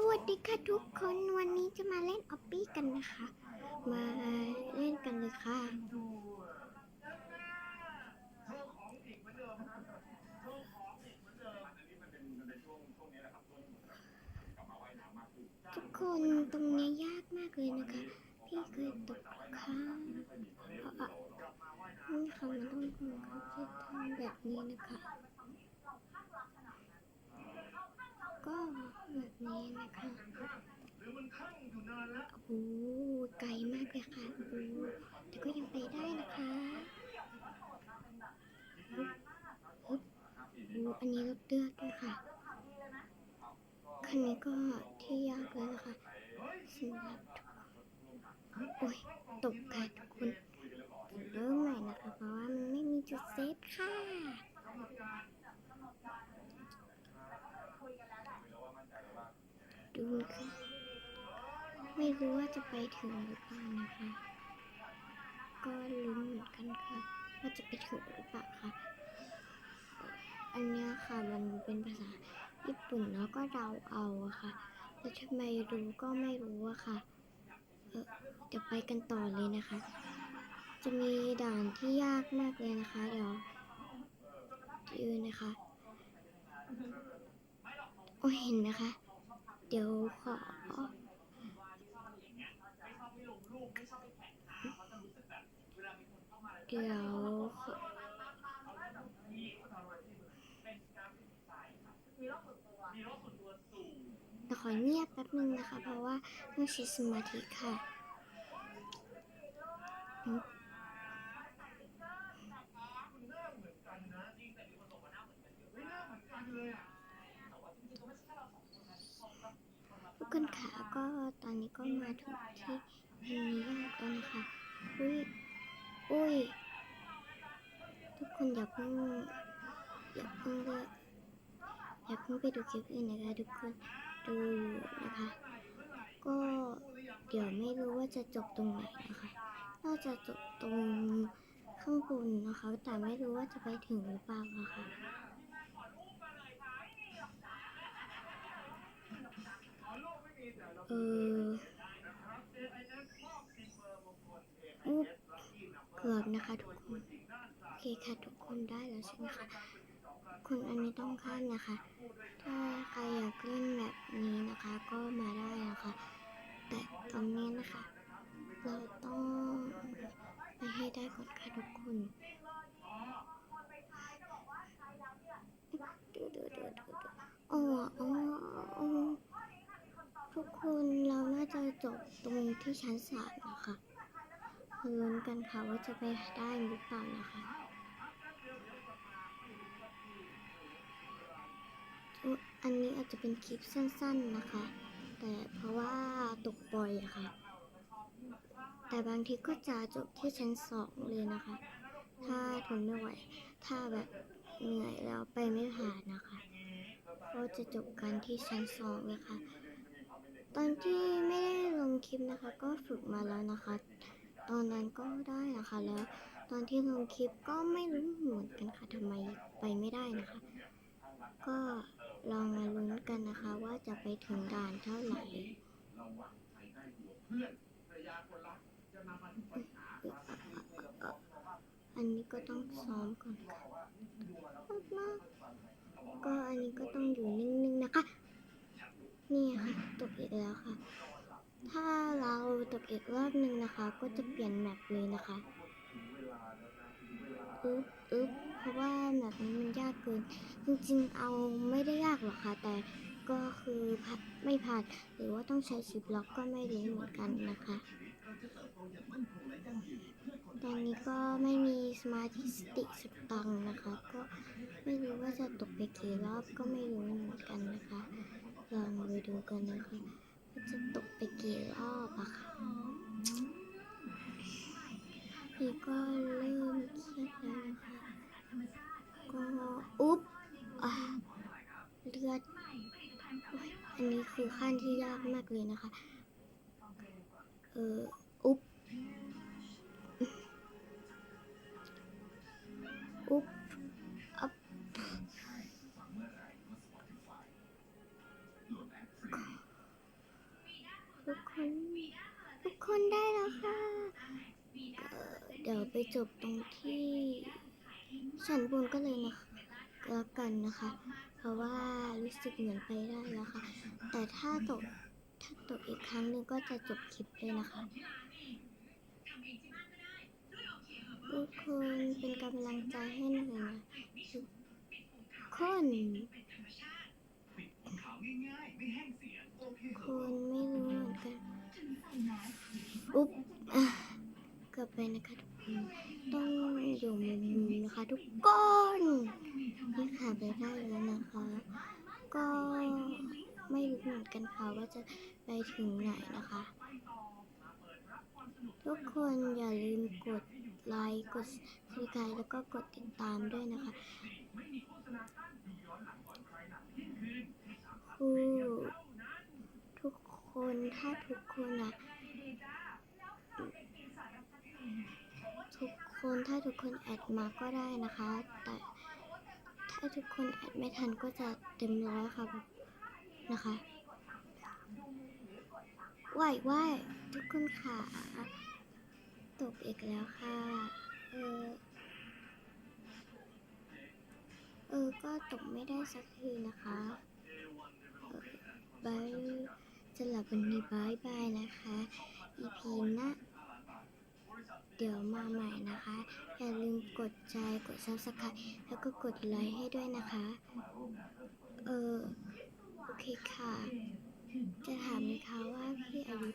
สวัสดีค่ะทุกคนวันนี้จะมาเล่นออปปี้กันนะคะ มาเล่นกันเลยค่ะ ทุกคนตรงนี้ยากมากเลยนะคะ พี่เคยตกค่ะเพราะอะนี่ค่ะมันต้องทำแบบนี้นะคะ ก็แบบ นี้นะคะโอ้โหไกลมากเลยค่ะโอ้โหแต่ก็ยังไปได้นะคะฮึบฮึบโอ้อันนี้รถเลือดด้วยค่ะคันนี้ก็ที่ยากแล้วนะคะสำหรับทุกคนโอ้ยตกค่ะทุกคนเริ่มใหม่นะคะ เพราะว่ามันไม่มีจุดเซฟค่ะ ดูค่ะ ไม่รู้ว่าจะไปถึงหรือเปล่านะคะ ก็ลุ้นเหมือนกันค่ะ ว่าจะไปถึงหรือเปล่าค่ะ อันเนี้ยค่ะมันเป็นภาษาญี่ปุ่นแล้วก็เราเอาค่ะแล้วทำไมรู้ก็ไม่รู้อะค่ะ เออเดี๋ยวไปกันต่อเลยนะคะ จะมีด่านที่ยากมากเลยนะคะ เดี๋ยวยืนนะคะ โอ้เห็นไหมคะ เดี๋ยวขอเดี๋ยวขอแต่ขอเงียบแป๊บนึงนะคะ เพราะว่าต้องใช้สมาธิค่ะ คนค่ะก็ตอนนี้ก็มาถึงที่มันมียากแล้วนะคะอุ้ยอุ้ย ทุกคนอย่าเพิ่งอย่าเพิ่งเลือกอย่าเพิ่งไปดูคลิปอื่นนะคะทุกคนดูนะคะ ก็เดี๋ยวไม่รู้ว่าจะจบตรงไหนนะคะน่าจะจบตรงข้างบนนะคะ แต่ไม่รู้ว่าจะไปถึงหรือเปล่าอะค่ะ อออเกือบนะคะทุกคน โอเคค่ะทุกคนได้แล้วใช่ไหมคะคุณอันนี้ต้องข้ามนะคะ ถ้าใครอยากเล่นแบบนี้นะคะ ก็มาได้นะคะ แต่ตอนนี้นะคะ เราต้องไปให้ได้ก่อนค่ะทุกคนดูดูดูดูดูอ๋ออ๋ออ๋อ ทุกคนเราน่าจะจบตรงที่ชั้นสามนะคะมาลุ้นกันค่ะว่าจะไปได้หรือเปล่านะคะอันนี้อาจจะเป็นคลิปสั้นๆนะคะ แต่เพราะว่าตกบ่อยอะค่ะ แต่บางทีก็จะจบที่ชั้นสองเลยนะคะ ถ้าทนไม่ไหว ถ้าแบบเหนื่อยแล้วไปไม่ผ่านนะคะ ก็จะจบกันที่ชั้นสองเลยค่ะ อนที่ไม่ได้ลงคลิปนะคะ ก็ฝึกมาแล้วนะคะ ตอนนั้นก็ได้นะคะ แล้วตอนที่ลงคลิปก็ไม่รู้เหมือนกันค่ะทำไมไปไม่ได้นะคะ ก็ลองมาลุ้นกันนะคะ ว่าจะไปถึงด่านเท่าไหร่อันนี้ก็ต้องซ้อมก่อนค่ะ ก็อันนี้ก็ต้องอยู่นิ่งๆนะคะ นี่ค่ะ ตกอีกแล้วค่ะ ถ้าเราตกอีกรอบหนึ่งนะคะ ก็จะเปลี่ยนแมปเลยนะคะอึ๊บอึ๊บเพราะว่าแบบนี้มันยากเกิน จริงๆ เอาไม่ได้ยากหรอกค่ะ แต่ก็คือไม่ผ่าน หรือว่าต้องใช้ชิปล็อกก็ไม่รู้เหมือนกันนะคะ ตอนนี้ก็ไม่มีสมาธิสติสตังนะคะ ก็ไม่รู้ว่าจะตกไปกี่รอบก็ไม่รู้เหมือนกันนะ กันนะคะว่จะตกไปกี่รอบอะค่ะนี่ก็เริ่มเครียดแล้วนะคะก็อุ๊บอะเลือดอันนี้คือขั้นที่ยากมากเลยนะคะ เอออุ๊บอุ๊บ จบตรงที่ชั้นบนก็เลยนะคะแล้วกันนะคะ เพราะว่ารู้สึกเหมือนไปได้แล้วค่ะ แต่ถ้าตกถ้าตกอีกครั้งหนึ่งก็จะจบคลิปเลยนะคะทุกคนเป็นกำลังใจให้หน่อยนะทุกคนคนไม่รู้เหมือนกัน อุ๊บอะเกือบไปนะคะทุกคนต้องอยู่มุมมุมๆนะคะ ทุ กคนนี่ค่ะไปได้แล้วนะคะ ก็ไม่รู้เหมือนกันค่ะว่าจะไปถึงไหนนะคะ ทุกคนอย่าลืมกดไลค์กดซับสไครต์แล้วก็กดติดตามด้วยนะคะคือทุกคนถ้าทุกคนอะ คนถ้าทุกคนแอดมาก็ได้นะคะ แต่ถ้าทุกคนแอดไม่ทันก็จะเต็มร้อยค่ะนะคะไหวไหวทุกคนค่ะตกอีกแล้วค่ะ เออ เออ ก็ตกไม่ได้สักทีนะคะบายจะหลับวันนี้บายบายนะคะ EP หนะ เดี๋ยวมาใหม่นะคะ อย่าลืมกดใจกดซับสไครต์แล้วก็กดไลค์ให้ด้วยนะคะ เออโอเคค่ะ จะถามไหมคะว่าพี่อายุ